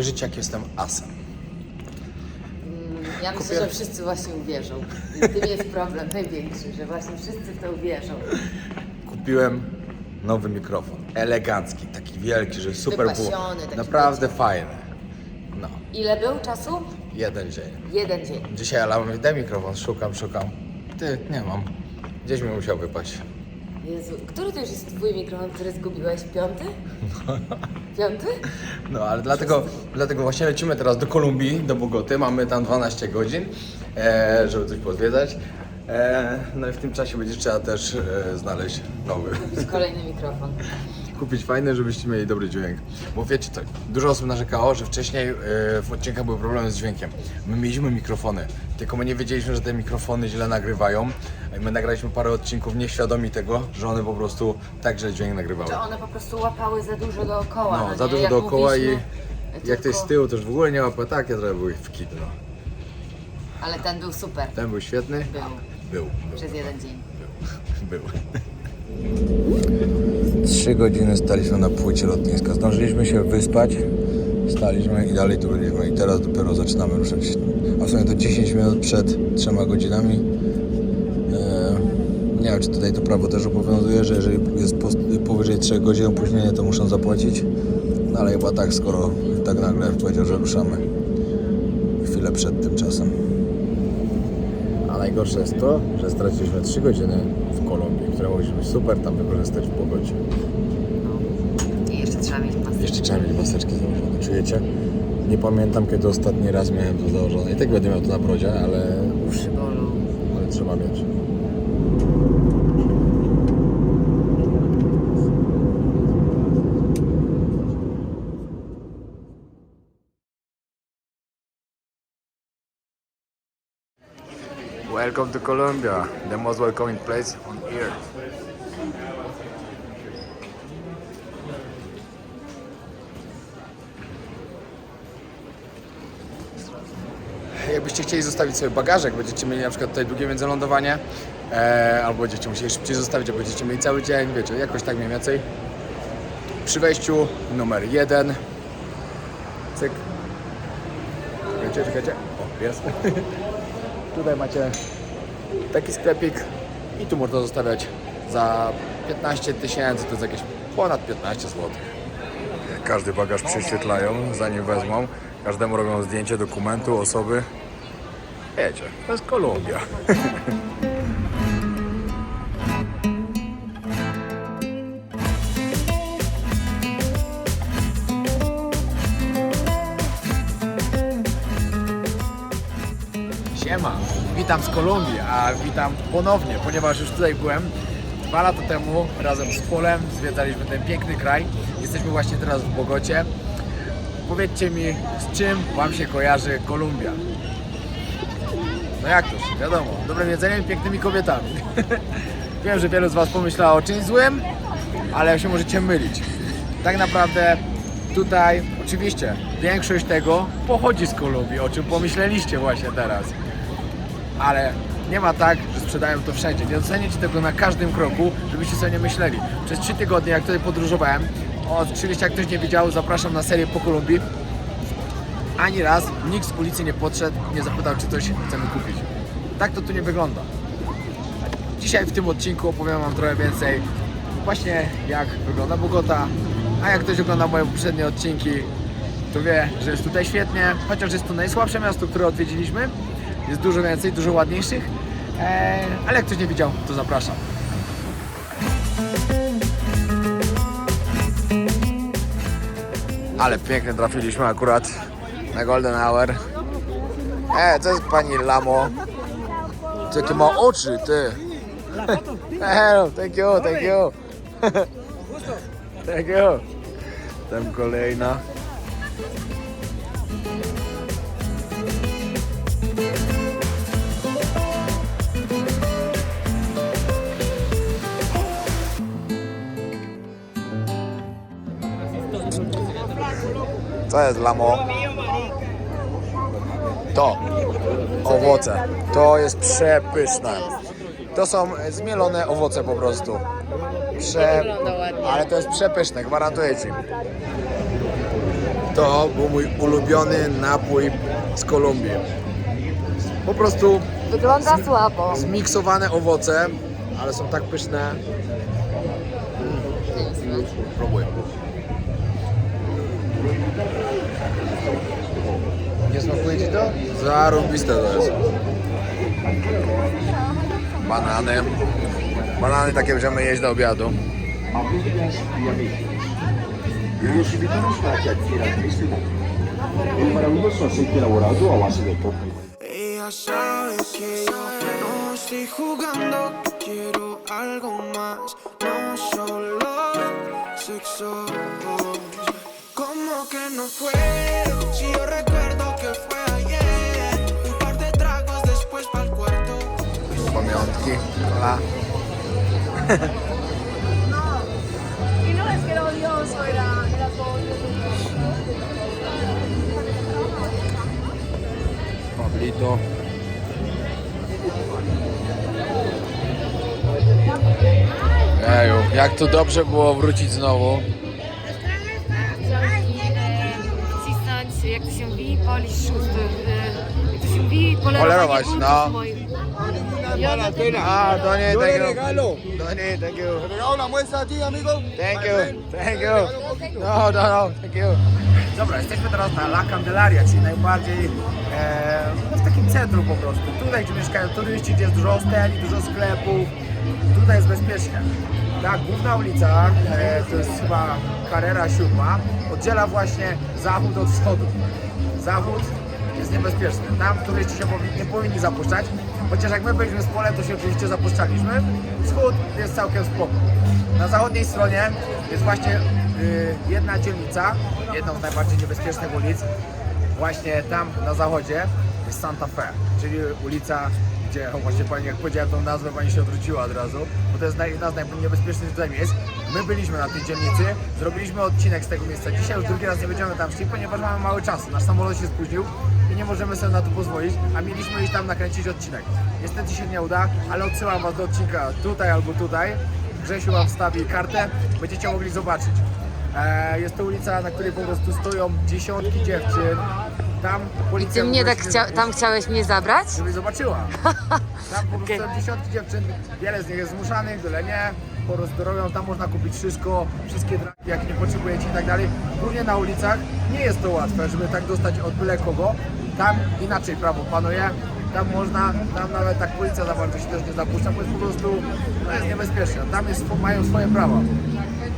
Uwierzycie, jak jestem asem. Ja myślę, Kupię- że wszyscy właśnie uwierzą. I w tym jest problem największy, że właśnie wszyscy w to uwierzą. Kupiłem nowy mikrofon. Elegancki, taki wielki, że super było. Wypasiony, taki Naprawdę fajny. No, Ile był czasu? jeden dzień. Jeden dzień. Dzisiaj Ala mówi, daj mikrofon, szukam, szukam. Ty, nie mam. Gdzieś mi musiał wypaść. Jezu, który to już jest twój mikrofon, który zgubiłeś? Piąty? Piąty? No, ale dlatego, dlatego właśnie lecimy teraz do Kolumbii, do Bogoty. Mamy tam 12 godzin, e, żeby coś pozwiedzać. E, no i w tym czasie będzie trzeba też e, znaleźć nowy. Kolejny mikrofon. Kupić fajny, żebyście mieli dobry dźwięk. Bo wiecie co, dużo osób narzekało, że wcześniej e, w odcinkach były problemy z dźwiękiem. My mieliśmy mikrofony, tylko my nie wiedzieliśmy, że te mikrofony źle nagrywają. I My nagraliśmy parę odcinków nieświadomi tego, że one po prostu tak źle dźwięk nagrywały. Czy one po prostu łapały za dużo dookoła? No, no za nie? dużo Jak dookoła i mówiliśmy, jak to jest z tylko- tyłu, to już w ogóle nie łapał. Takie trochę były w kit, no. Ale ten był super. Ten był świetny? Był. Był. był. Przez jeden dzień. Był. Trzy godziny staliśmy na płycie lotniska. Zdążyliśmy się wyspać, staliśmy i dalej tu byliśmy. I teraz dopiero zaczynamy ruszać. A w sumie to 10 minut przed trzema godzinami. Nie wiem, czy tutaj to prawo też obowiązuje, że jeżeli jest po, powyżej 3 godzin opóźnienia, to muszą zapłacić. No ale chyba tak, skoro tak nagle powiedział, że ruszamy chwilę przed tym czasem. A najgorsze jest to, że straciliśmy 3 godziny w Kolumbii, które mogliśmy super tam wykorzystać w pogodzie. I jeszcze trzeba mieć masę. Jeszcze trzeba mieć maseczki założone, czujecie? Nie pamiętam kiedy ostatni raz miałem to założone. I tak będę miał to na brodzie, ale, Uszy bolą. ale trzeba mieć. Welcome to Colombia, the most welcoming place on earth. Jakbyście chcieli zostawić sobie bagażek, będziecie mieli na przykład tutaj długie międzylądowanie, e, albo będziecie musieli szybciej zostawić, albo będziecie mieli cały dzień, wiecie, jakoś tak mniej więcej. Przy wejściu numer jeden. Cyk. Czekajcie, czekajcie. O, jest. Tutaj macie taki sklepik i tu można zostawiać za 15 tysięcy, to jest jakieś ponad 15 zł. Każdy bagaż prześwietlają, zanim wezmą. Każdemu robią zdjęcie dokumentu, osoby. Wiecie, to jest Kolumbia. witam z Kolumbii, a witam ponownie, ponieważ już tutaj byłem dwa lata temu razem z Polem, zwiedzaliśmy ten piękny kraj. Jesteśmy właśnie teraz w Bogocie. Powiedzcie mi, z czym Wam się kojarzy Kolumbia? No jak to? Wiadomo, dobrym jedzeniem i pięknymi kobietami. Wiem, że wielu z Was pomyślało o czymś złym, ale się możecie mylić. Tak naprawdę tutaj, oczywiście, większość tego pochodzi z Kolumbii, o czym pomyśleliście właśnie teraz ale nie ma tak, że sprzedają to wszędzie. Nie docenicie tego na każdym kroku, żebyście sobie nie myśleli. Przez 3 tygodnie, jak tutaj podróżowałem, oczywiście jak ktoś nie widział, zapraszam na serię po Kolumbii. Ani raz nikt z policji nie podszedł nie zapytał, czy coś chcemy kupić. Tak to tu nie wygląda. Dzisiaj w tym odcinku opowiem Wam trochę więcej właśnie jak wygląda Bogota, a jak ktoś ogląda moje poprzednie odcinki, to wie, że jest tutaj świetnie, chociaż jest to najsłabsze miasto, które odwiedziliśmy. Jest dużo więcej, dużo ładniejszych, eee, ale jak ktoś nie widział, to zapraszam. Ale pięknie trafiliśmy akurat na Golden Hour. E, co jest pani Lamo? Jakie ma oczy, ty? Hello, thank you, thank you. thank you. Tam kolejna. Co jest lamo? To. Owoce. To jest przepyszne. To są zmielone owoce po prostu. Prze... Ale to jest przepyszne, gwarantuję Ci. To To był mój ulubiony napój z Kolumbii. Po prostu Wygląda słabo. zmiksowane owoce, ale są tak pyszne. Próbuję. Nie smakuje Ci to? Zarąbiste to jest. Banany. Banany takie będziemy jeść do obiadu. El maravilloso aceite elaborado a base de maíz. Ella sabe que yo no quiero algo más, no solo sexo. Como que no puedo, si yo recuerdo que fue ayer, un par de tragos después para el cuarto. Pamiątki. Hola. Y no es que era odioso, era, era todo Pablito. Eju, jak to dobrze było wrócić znowu. Polerować, no. moich. Ja na to Ah, Tony, Yo thank le you. regalo, Tony, thank you. regalo una muestra a ti, amigo. Thank you, thank you. No, no, no, thank you. Dobra, jesteśmy teraz na La Candelaria, czyli najbardziej e, no w takim centrum po prostu. Tutaj, gdzie mieszkają turyści, gdzie jest dużo hosteli, dużo sklepów. Tutaj jest bezpiecznie. Ta główna ulica, e, to jest chyba Carrera 7, oddziela właśnie zachód od wschodu. Zachód jest niebezpieczny. Tam turyści się nie powinni zapuszczać, chociaż jak my byliśmy z polem, to się oczywiście zapuszczaliśmy. Wschód jest całkiem spoko. Na zachodniej stronie jest właśnie y, jedna dzielnica, jedna z najbardziej niebezpiecznych ulic. Właśnie tam na zachodzie jest Santa Fe, czyli ulica, gdzie właśnie pani, jak powiedziałem tą nazwę, pani się odwróciła od razu, bo to jest jedna z najniebezpieczniejszych tutaj miejsc. My byliśmy na tej dzielnicy, zrobiliśmy odcinek z tego miejsca. Dzisiaj już drugi raz nie będziemy tam szli, ponieważ mamy mały czas. Nasz samolot się spóźnił nie możemy sobie na to pozwolić, a mieliśmy iść tam nakręcić odcinek. Niestety się nie uda, ale odsyłam Was do odcinka tutaj albo tutaj. Grzesiu Wam wstawi kartę, będziecie mogli zobaczyć. E, jest to ulica, na której po prostu stoją dziesiątki dziewczyn. Tam I policja ty mnie tak chcia- tam chciałeś mnie zabrać? Żebyś zobaczyła. Tam po prostu są dziesiątki dziewczyn, wiele z nich jest zmuszanych, wiele nie. Po prostu robią, tam można kupić wszystko, wszystkie dragi, jakie nie potrzebujecie i tak dalej. Głównie na ulicach nie jest to łatwe, żeby tak dostać od byle kogo. Tam inaczej prawo panuje. Tam można, tam nawet tak policja za bardzo się też nie zapuszcza, bo jest po prostu, no jest niebezpieczne. Tam jest, mają swoje prawa.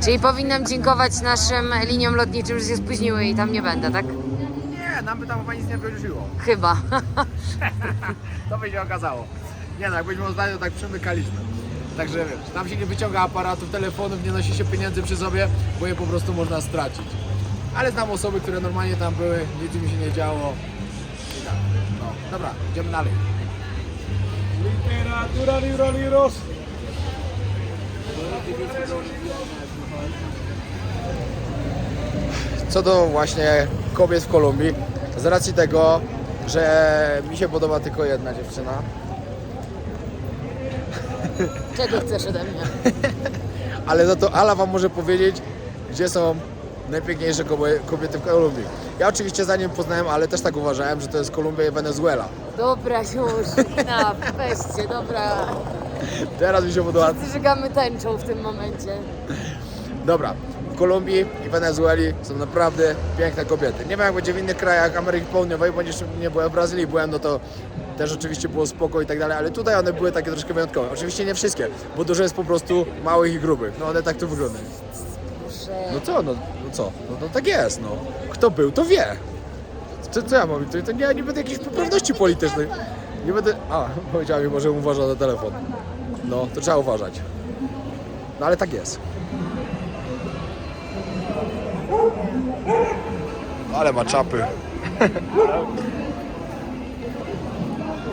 Czyli powinnam dziękować naszym liniom lotniczym, że się spóźniły i tam nie będę, tak? Nie, nam by tam chyba nic nie groziło. Chyba. To by się okazało. Nie no, jak byliśmy ostatnio, tak przemykaliśmy. Także wiesz, tam się nie wyciąga aparatów, telefonów, nie nosi się pieniędzy przy sobie, bo je po prostu można stracić. Ale znam osoby, które normalnie tam były, nic im się nie działo. No, dobra, idziemy dalej. Literatura, libro, libros. Co do właśnie kobiet w Kolumbii, z racji tego, że mi się podoba tylko jedna dziewczyna, Czego chcesz ode mnie? ale za to Ala Wam może powiedzieć, gdzie są najpiękniejsze kobie- kobiety w Kolumbii. Ja oczywiście zanim poznałem, ale też tak uważałem, że to jest Kolumbia i Wenezuela. Dobra już, na, weźcie, dobra. Teraz mi się podoba. Zżygamy tęczą w tym momencie. Dobra, w Kolumbii i Wenezueli są naprawdę piękne kobiety. Nie wiem jak będzie w innych krajach Ameryki Południowej, bo nie byłem w Brazylii, byłem, no to też oczywiście było spoko i tak dalej, ale tutaj one były takie troszkę wyjątkowe. Oczywiście nie wszystkie, bo dużo jest po prostu małych i grubych. No one tak tu wyglądają. No co, no co? No, no tak jest, no. Kto był, to wie. Co, co ja mam? To, to nie, nie będę jakiejś poprawności politycznej. Nie będę... A, powiedziała mi, może uważa na telefon. No, to trzeba uważać. No ale tak jest. Ale ma czapy.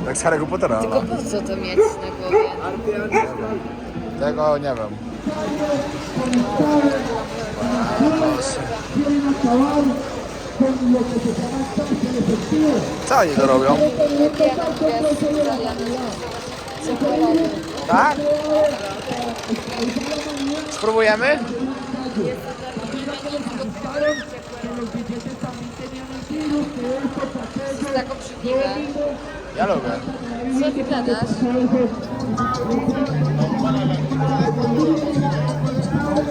tak z Harry'ego Pottera. Tylko po co to mieć na głowie? Tego nie wiem. Co oni to robią? Tak? Spróbujemy? tak obrzydliwe. Ja lubię. Co ty gadasz?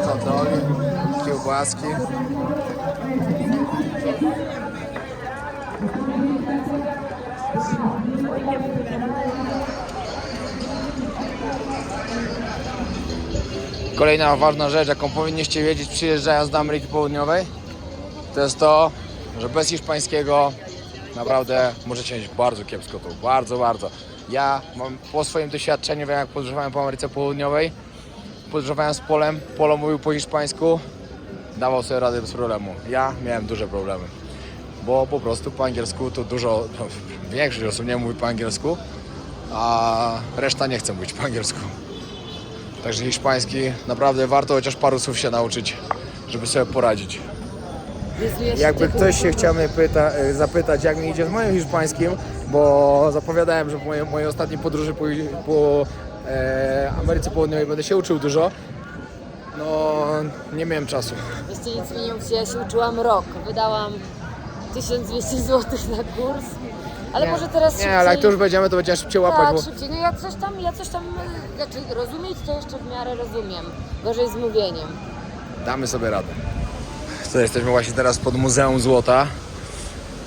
Hot kiełbaski. Kolejna ważna rzecz, jaką powinniście wiedzieć przyjeżdżając do Ameryki Południowej, to jest to, że bez hiszpańskiego naprawdę możecie mieć bardzo kiepsko tu, bardzo, bardzo. Ja mam po swoim doświadczeniu, wiem jak podróżowałem po Ameryce Południowej, podróżowałem z Polem, Polo mówił po hiszpańsku, dawał sobie radę bez problemu. Ja miałem duże problemy, bo po prostu po angielsku to dużo, no, większość osób nie mówi po angielsku, a reszta nie chce mówić po angielsku. Także hiszpański naprawdę warto chociaż paru słów się nauczyć, żeby sobie poradzić. Jakby ktoś się chciał mnie pyta, e, zapytać, jak mi idzie z moim hiszpańskim, bo zapowiadałem, że w mojej, mojej ostatniej podróży po, po e, Ameryce Południowej będę się uczył dużo. No, nie miałem czasu. Jeszcze nic mi nie mówcie, ja się uczyłam rok. Wydałam 1200 zł na kurs. Ale może teraz szybciej. Nie, ale jak tu już będziemy, to będziemy szybciej łapać, Tak, bo szybciej. No ja coś tam, ja coś tam, znaczy rozumieć to jeszcze w miarę rozumiem. Gorzej z mówieniem. damy sobie radę. To jesteśmy właśnie teraz pod Muzeum Złota.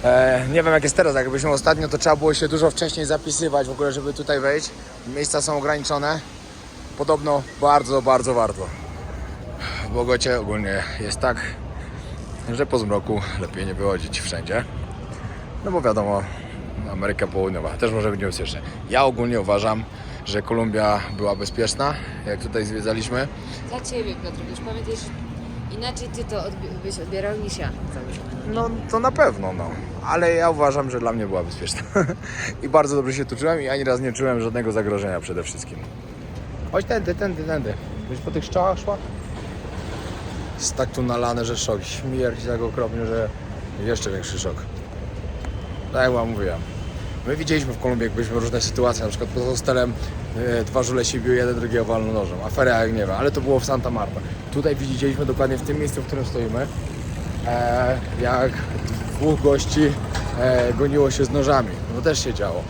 E, nie wiem jak jest teraz, jak byliśmy ostatnio, to trzeba było się dużo wcześniej zapisywać w ogóle, żeby tutaj wejść. Miejsca są ograniczone. Podobno bardzo, bardzo warto. W Bogocie ogólnie jest tak, że po zmroku lepiej nie wychodzić wszędzie. No bo wiadomo, Ameryka Południowa też może być niebezpieczna. Ja ogólnie uważam, że Kolumbia była bezpieczna, jak tutaj zwiedzaliśmy. Dla Ciebie, Piotr, już pamiętaj, że inaczej Ty to odbi- byś odbierał niż ja. No to na pewno, no. Ale ja uważam, że dla mnie była bezpieczna. I bardzo dobrze się tu czułem i ani raz nie czułem żadnego zagrożenia przede wszystkim. Chodź tędy, tędy, tędy. Byś po tych szczołach szła? Jest tak tu nalane, że szok. Śmierdzi tak okropnie, że jeszcze większy szok. Tak jak wam mówiłem. My widzieliśmy w Kolumbii, jak byliśmy różne sytuacje, na przykład pod hostelem dwa żule się biły, jeden drugiego walną nożem. Afera jak nie wiem, ale to było w Santa Marta. Tutaj widzieliśmy dokładnie w tym miejscu, w którym stoimy, e, jak dwóch gości e, goniło się z nożami. No też się działo.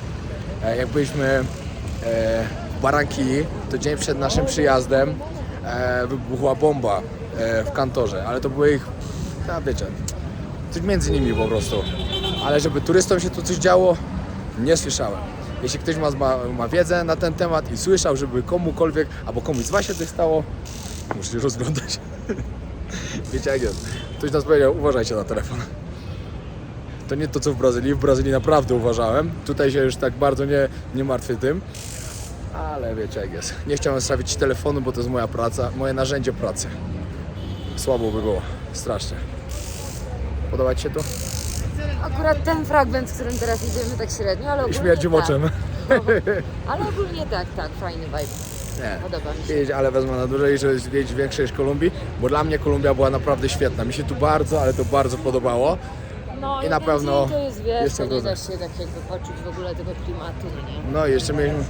E, jak byliśmy e, w Barranquilli, to dzień przed naszym przyjazdem e, wybuchła bomba e, w kantorze, ale to były ich, no wiecie, coś między nimi po prostu. Ale żeby turystom się tu coś działo, nie słyszałem. Jeśli ktoś ma, ma, ma wiedzę na ten temat i słyszał, żeby komukolwiek, albo komuś z Was się coś stało, muszę się rozglądać. Wiecie jak jest. Ktoś nas powiedział, uważajcie na telefon. To nie to co w Brazylii. W Brazylii naprawdę uważałem. Tutaj się już tak bardzo nie, nie martwię tym. Ale wiecie jak jest. Nie chciałem stawić telefonu, bo to jest moja praca, moje narzędzie pracy. Słabo by było. Strasznie. Podoba Ci się to? Akurat ten fragment, w którym teraz idziemy tak średnio, ale I ogólnie śmierdzi tak. moczem. Ale ogólnie tak, tak, fajny vibe. Nie. Podoba mi się. Jedź, ale wezmę na dłużej, żeby zwiedzić większej niż Kolumbii, bo dla mnie Kolumbia była naprawdę świetna. Mi się tu bardzo, ale to bardzo podobało. No I na pewno dzień to jest, wiesz, jeszcze to nie da się tak jakby poczuć w ogóle tego klimatu, nie? No i jeszcze mieliśmy,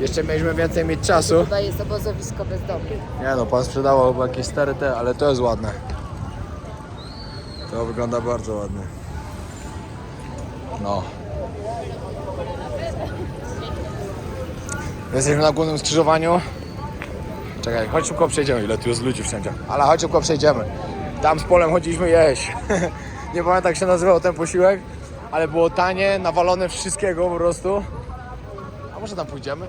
jeszcze mieliśmy więcej mieć czasu. Chyba jest obozowisko bezdomnych. Nie no, pan sprzedawał jakieś stare te, ale to jest ładne. To wygląda bardzo ładnie. No. Jesteśmy na głównym skrzyżowaniu. Czekaj, chodź szybko przejdziemy, ile tu jest ludzi wszędzie. Ale chodź szybko przejdziemy. Tam z polem chodziliśmy jeść. Nie pamiętam jak się nazywał ten posiłek, ale było tanie, nawalone wszystkiego po prostu. A może tam pójdziemy?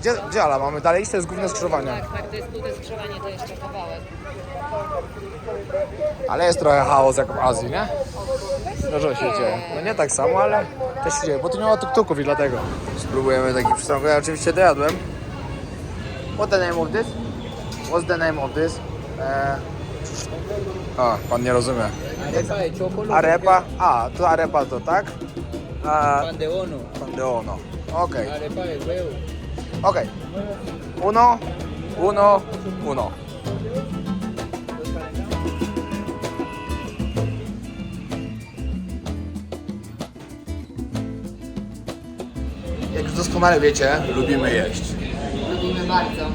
Gdzie, gdzie? Mamy dalej? To jest główne skrzyżowanie. Tak, tak, to jest główne skrzyżowanie, to jeszcze kawałek. Ale jest trochę chaos jak w Azji, nie? Dużo się dzieje. No nie tak samo, ale też się dzieje, bo tu nie ma tuk-tuków i dlatego. Spróbujemy taki przystanku. Ja oczywiście dojadłem. What the name of this? What's the name of this? A, pan nie rozumie. Arepa. Arepa? A, to arepa to tak? A, Pan de ono. pan de ono. Okej, Arepa de huevo. okej. Uno, uno, uno. Doskonale wiecie, lubimy jeść. Lubimy bardzo.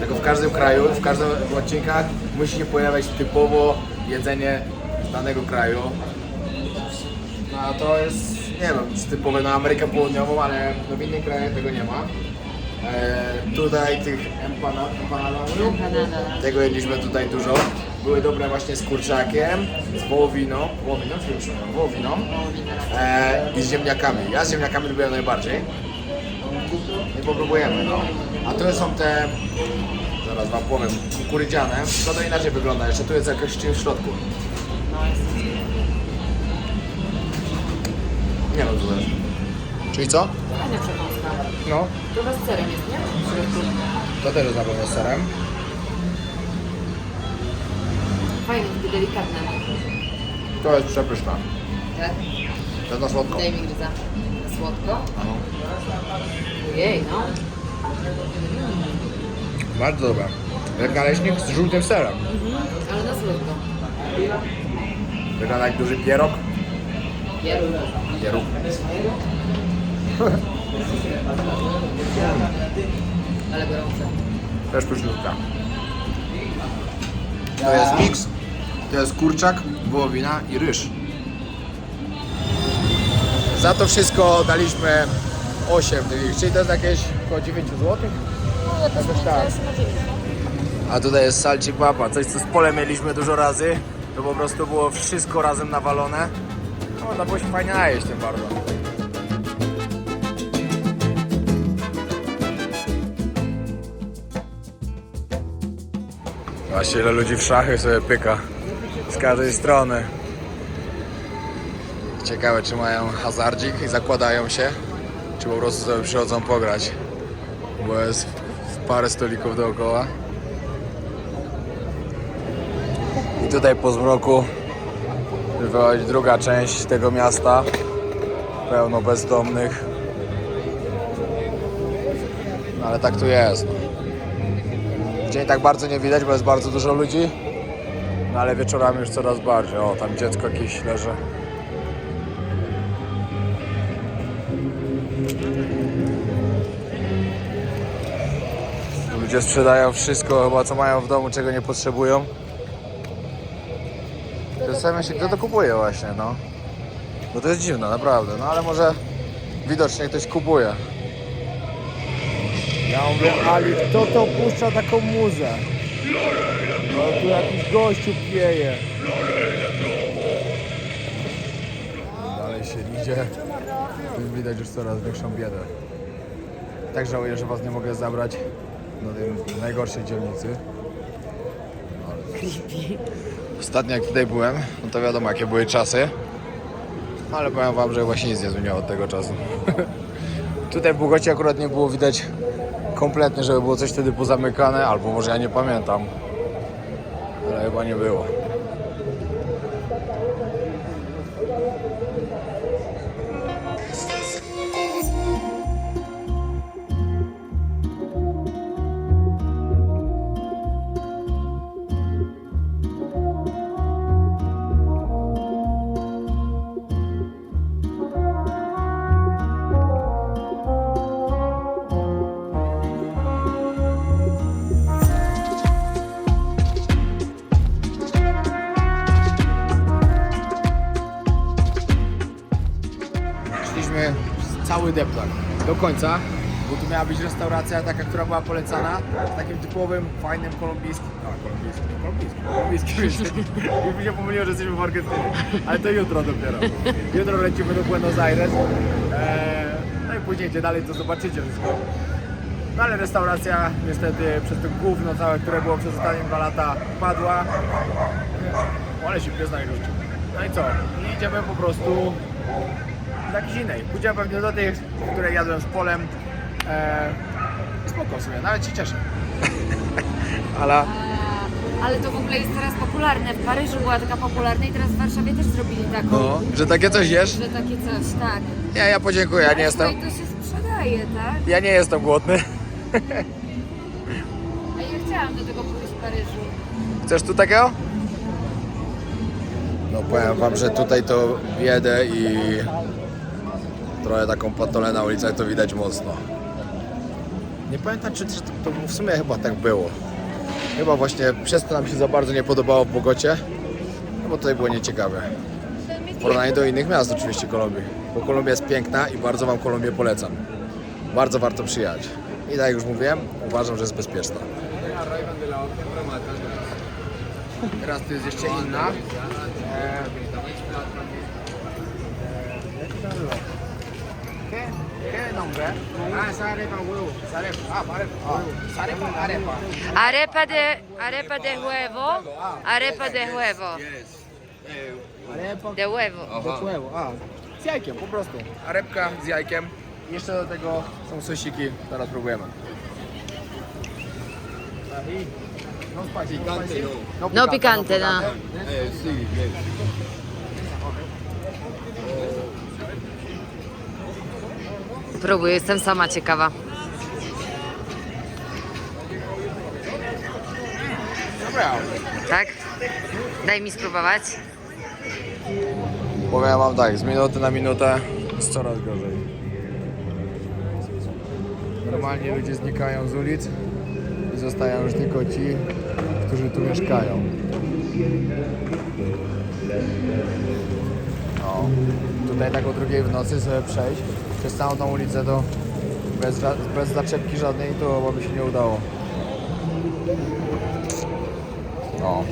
Tylko w każdym kraju, w każdym odcinkach musi się pojawiać typowo jedzenie z danego kraju. No a to jest nie wiem, typowe na Amerykę Południową, ale no w innych krajach tego nie ma. E, tutaj tych empanad, empanada, tego jedliśmy tutaj dużo. Były dobre właśnie z kurczakiem, z wołowiną, wołowiną czy już wołowiną e, i z ziemniakami. Ja z ziemniakami lubię najbardziej. I popróbujemy, no. A tu są te, zaraz wam powiem, kukurydziane. To to inaczej wygląda, jeszcze tu jest jakaś czymś w środku. Nie wiem co to jest. Czyli co? Fajna przekąska. No. Z serem jest, nie? W środku. To też jest na pewno z serem. Fajne, takie delikatne. To jest przepyszne. Tak? To jest na słodko. Daj mi gryza. Słodko? Ojej, no. Bardzo dobre. Jak naleśnik z żółtym serem. Ale na słodko. Wygląda jak duży pierog. Pieru. Pieróg. Ale gorące. Też pyszniutka. To jest miks. To jest kurczak, wołowina i ryż. Za to wszystko daliśmy 8 dych, czyli to jest jakieś około 9 zł. No, tak. A tutaj jest salci papa, coś co z polem mieliśmy dużo razy. To po prostu było wszystko razem nawalone. No, można było się fajnie najeść tym bardzo. Właśnie ile ludzi w szachy sobie pyka z każdej strony. Ciekawe czy mają hazardzik i zakładają się, czy po prostu sobie przychodzą pograć. Bo jest parę stolików dookoła. I tutaj po zmroku wychodzi druga część tego miasta. Pełno bezdomnych. No ale tak tu jest. W Dzień tak bardzo nie widać, bo jest bardzo dużo ludzi. No ale wieczorami już coraz bardziej. O, tam dziecko jakieś leży. Ludzie sprzedają wszystko chyba co mają w domu, czego nie potrzebują. Zastanawiam się, kto to kupuje właśnie, no. Bo to jest dziwne, naprawdę. No ale może widocznie ktoś kupuje. Ja mówię, Ali, kto to puszcza taką muzę? No tu jakiś gościu pieje. Dalej się idzie. Tu widać już coraz większą biedę. Tak żałuję, że was nie mogę zabrać do tej najgorszej dzielnicy. Ostatnio jak tutaj byłem, no to wiadomo jakie były czasy. Ale powiem wam, że właśnie nic nie zmieniło od tego czasu. tutaj w Bogocie akurat nie było widać kompletnie, żeby było coś wtedy pozamykane, albo może ja nie pamiętam. Ale chyba nie było. Końca, bo tu miała być restauracja taka, która była polecana z takim typowym, fajnym kolumbijskim, a kolumbijskim, kolumbijskim, już mi się pomyliło, że jesteśmy w Argentynie, ale to jutro dopiero. Jutro lecimy do Buenos Aires, eee, no i później gdzie dalej to zobaczycie wszystko. No ale restauracja niestety przez to gówno całe, które było przez ostatnie dwa lata padła. Ale się pies najrzucił. No i co? Idziemy po prostu jakiejś innej. Pójdziemy pewnie do tych, które jadłem z polem. Eee, spoko sobie, nawet się cieszę. Ale Ale to w ogóle jest teraz popularne. W Paryżu była taka popularna i teraz w Warszawie też zrobili taką. no, że takie coś jesz? Że takie coś, tak. Nie, ja podziękuję, ja nie Ale jestem, to się sprzedaje, tak? ja nie jestem głodny. A ja chciałam do tego pójść w Paryżu. Chcesz tu takiego? No powiem wam, że tutaj to biedę i trochę taką patolę na ulicach to widać mocno. Nie pamiętam, czy, czy to, to w sumie chyba tak było. Chyba właśnie przez to nam się za bardzo nie podobało w Bogocie, no bo tutaj było nieciekawe. W porównaniu do innych miast oczywiście Kolumbii. Bo Kolumbia jest piękna i bardzo Wam Kolumbię polecam. Bardzo warto przyjechać. I tak jak już mówiłem, uważam, że jest bezpieczna. Teraz tu jest jeszcze inna. E, ¿Qué? Arepa de, arepa de huevo. Arepa de huevo. Arepa De huevo. de huevo. A, z jajkiem po prostu. Arepka z jajkiem. Jeszcze do tego są sosiki. Teraz próbujemy. No spicy. No. No picante, no. Eh, sí, bien. Próbuję, jestem sama ciekawa. Tak? Daj mi spróbować. Powiem wam tak, z minuty na minutę jest coraz gorzej. Normalnie ludzie znikają z ulic i zostają już tylko ci, którzy tu mieszkają. No, tutaj tak o drugiej w nocy sobie przejść przez całą tą ulicę to bez, bez zaczepki żadnej to by się nie udało. No.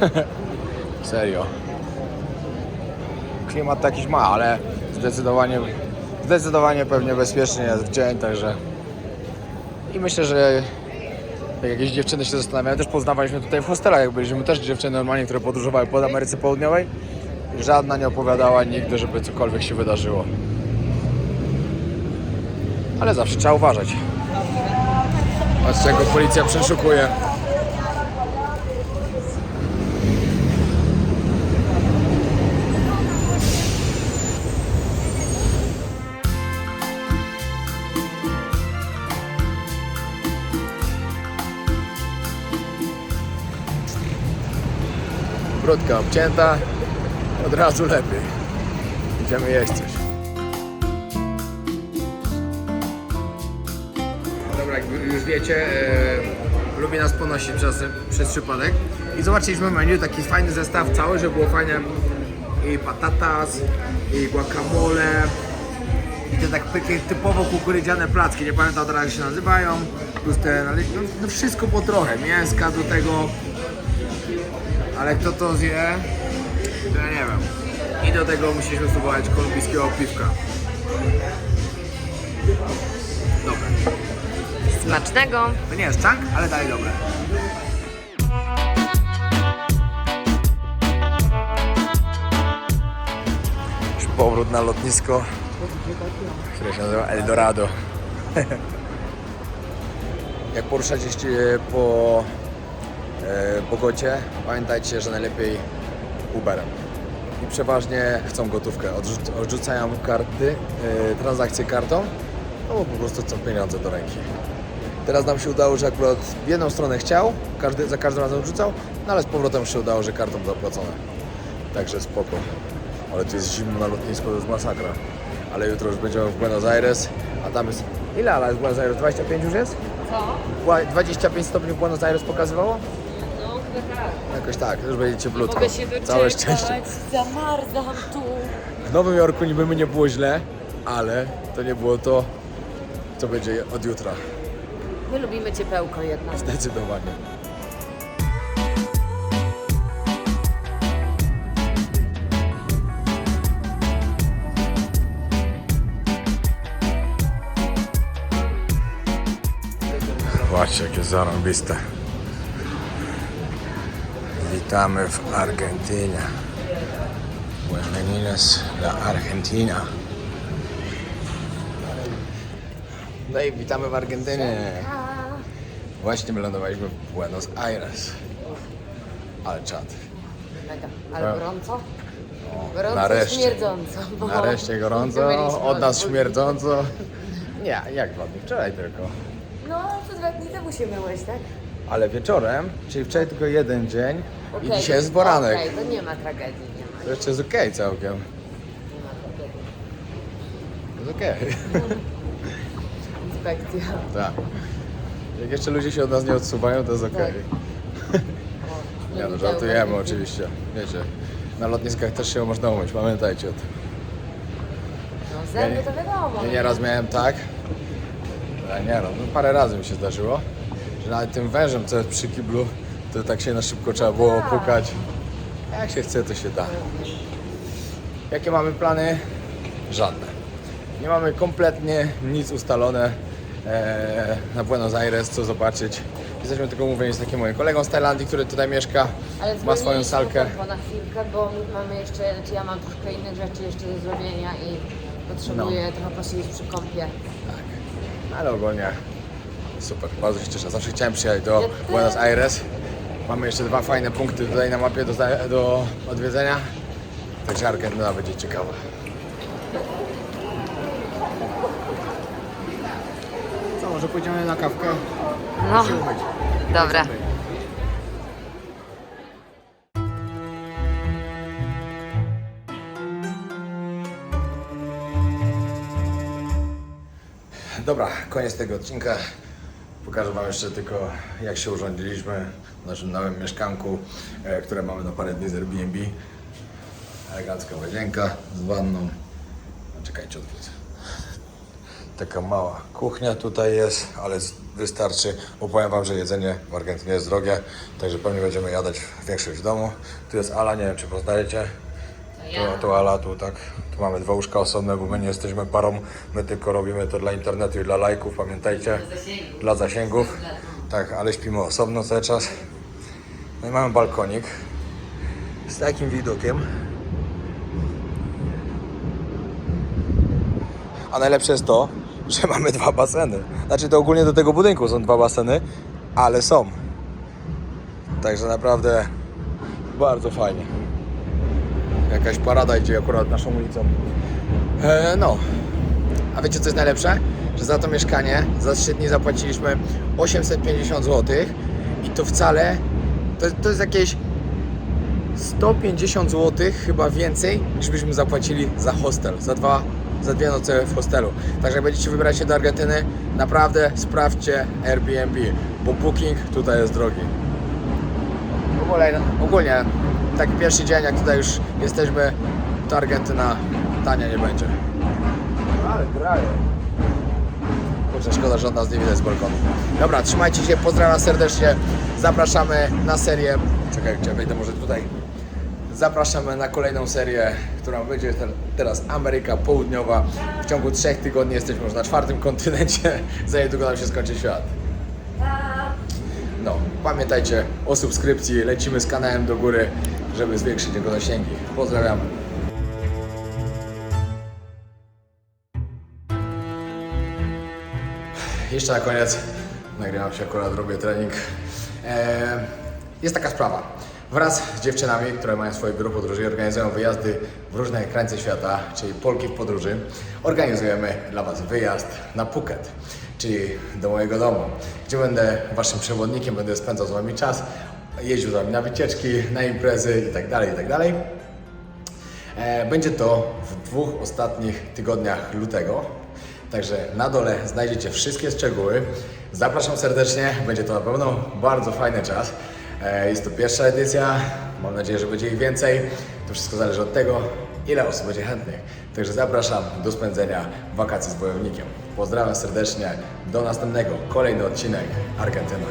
Serio klimat takiś ma, ale zdecydowanie, zdecydowanie pewnie bezpiecznie jest w dzień, także i myślę, że jak jakieś dziewczyny się zastanawiają, też poznawaliśmy tutaj w hostelach, jak byliśmy też dziewczyny normalnie, które podróżowały po Ameryce Południowej żadna nie opowiadała nigdy, żeby cokolwiek się wydarzyło. Ale zawsze trzeba uważać. Patrzcie, jak go policja przeszukuje. Brodka obcięta, od razu lepiej. Idziemy jeść coś. Wiecie, e, lubię nas ponosić przez, przez przypadek. I zobaczyliśmy menu, taki fajny zestaw cały, że było fajne i patatas, i guacamole, i te tak takie typowo kukurydziane placki, nie pamiętam teraz jak się nazywają, plus te, no, no wszystko po trochę, mięska do tego, ale kto to zje, to ja nie wiem. I do tego musieliśmy spróbować kolumbijskiego piwka. Dobre. Smacznego. To nie jest czank, ale dalej dobre. Już powrót na lotnisko, które się nazywa Eldorado. Jak poruszacie się po e, Bogocie, pamiętajcie, że najlepiej Uberem. I przeważnie chcą gotówkę. Odrzuc- odrzucają karty, e, transakcje kartą, no bo po prostu chcą pieniądze do ręki. Teraz nam się udało, że akurat w jedną stronę chciał, każdy, za każdym razem rzucał, no ale z powrotem się udało, że kartą zapłacone. Także spoko. Ale tu jest zimno na lotnisku, to jest masakra. Ale jutro już będziemy w Buenos Aires, a tam jest... Ile ala jest w Buenos Aires? 25 już jest? Co? Była 25 stopni w Buenos Aires pokazywało? No, chyba tak. Jakoś tak, już będzie cieplutko. Mogę się doczekać. Całe szczęście. Zamarzam tu. W Nowym Jorku niby my nie było źle, ale to nie było to, co będzie od jutra. My lubimy ciepełko jednak. Zdecydowanie. Zobaczcie, jakie zarąbiste. Witamy w Argentynie. Bienvenidos la Argentina. No i witamy w Argentynie. Właśnie wylądowaliśmy w Buenos Aires. Ale czad. Mega. Ale gorąco? Gorąco nareszcie. śmierdząco. bo Nareszcie gorąco, od nas dwóch śmierdząco. Nie, jak dwa dni? Wczoraj tylko. No, to dwa dni temu się myłeś, tak? Ale wieczorem, czyli wczoraj tylko jeden dzień Okej, i dzisiaj jest poranek. Okej, to nie ma tragedii, nie ma. To jeszcze jest okej całkiem. Nie ma tragedii. Jest okej. Inspekcja. tak. Jak jeszcze ludzie się od nas nie odsuwają, to jest okej. Tak. Nie no, żartujemy oczywiście. Wiecie, na lotniskach też się można umyć, pamiętajcie o tym. No zęby to wiadomo. Ja nieraz miałem tak, ale nie no, no parę razy mi się zdarzyło, że nawet tym wężem, co jest przy kiblu, to tak się na szybko trzeba było pukać. Jak się chce, to się da. Jakie mamy plany? Żadne. Nie mamy kompletnie nic ustalone na Buenos Aires, co zobaczyć. Jesteśmy tylko umówieni z takim moim kolegą z Tajlandii, który tutaj mieszka, Ale ma swoją salkę. tempo na chwilkę, bo mamy jeszcze, znaczy ja mam troszkę innych rzeczy jeszcze do zrobienia i potrzebuję No. trochę posiedzieć przy kąpie. Ale ogólnie super, bardzo się cieszę. Zawsze chciałem przyjechać do. Buenos Aires. Mamy jeszcze dwa fajne punkty tutaj na mapie do, do odwiedzenia. Także Argentyna będzie ciekawa. Może pójdziemy na kawkę? No, dobra. Dobra, koniec tego odcinka. Pokażę Wam jeszcze tylko, jak się urządziliśmy w naszym nowym mieszkanku, e, które mamy na parę dni z Airbnb. Elegancka łazienka z wanną. No, czekajcie, odwrócę. Taka mała kuchnia tutaj jest, ale wystarczy, bo powiem Wam, że jedzenie w Argentynie jest drogie, także pewnie będziemy jadać większość w domu. Tu jest Ala, nie wiem czy poznajecie. To, to Ala, tu tak, tu mamy dwa łóżka osobne, bo my nie jesteśmy parą, my tylko robimy to dla internetu i dla lajków, pamiętajcie. Dla zasięgów. Tak, ale śpimy osobno cały czas. No i mamy balkonik z takim widokiem. A najlepsze jest to, że mamy dwa baseny. Znaczy to ogólnie do tego budynku są dwa baseny, ale są. Także naprawdę bardzo fajnie. Jakaś parada idzie akurat naszą ulicą. E, no. A wiecie co jest najlepsze? Że za to mieszkanie za 3 dni zapłaciliśmy 850 zł i to wcale to, to jest jakieś 150 zł chyba więcej niż byśmy zapłacili za hostel, za dwa za dwie noce w hostelu. Także jak będziecie wybierać się do Argentyny, naprawdę sprawdźcie Airbnb, bo booking tutaj jest drogi. Ogólnie, ogólnie taki pierwszy dzień, jak tutaj już jesteśmy, to Argentyna tania nie będzie. Ale graje. Kurczę, szkoda, że od nas nie widać z balkonu. Dobra, trzymajcie się, pozdrawiam serdecznie. Zapraszamy na serię. Czekajcie, wejdę może tutaj. Zapraszamy na kolejną serię, która będzie te- teraz Ameryka Południowa. W ciągu trzech tygodni jesteśmy już na czwartym kontynencie. Za niedługo nam się skończy świat. No, pamiętajcie o subskrypcji, lecimy z kanałem do góry, żeby zwiększyć jego zasięgi. Pozdrawiam. Jeszcze na koniec, nagrywam się akurat, robię trening. Eee, jest taka sprawa. Wraz z dziewczynami, które mają swoje biuro podróży i organizują wyjazdy w różne krańce świata, czyli Polki w podróży, organizujemy dla Was wyjazd na Phuket, czyli do mojego domu, gdzie będę Waszym przewodnikiem, będę spędzał z Wami czas, jeździł z Wami na wycieczki, na imprezy itd., itd. E, Będzie to w dwóch ostatnich tygodniach lutego. Także na dole znajdziecie wszystkie szczegóły. Zapraszam serdecznie, będzie to na pewno bardzo fajny czas. E, Jest to pierwsza edycja, mam nadzieję, że będzie ich więcej. To wszystko zależy od tego, ile osób będzie chętnych. Także zapraszam do spędzenia wakacji z bojownikiem. Pozdrawiam serdecznie, do następnego, kolejny odcinek Argentyna.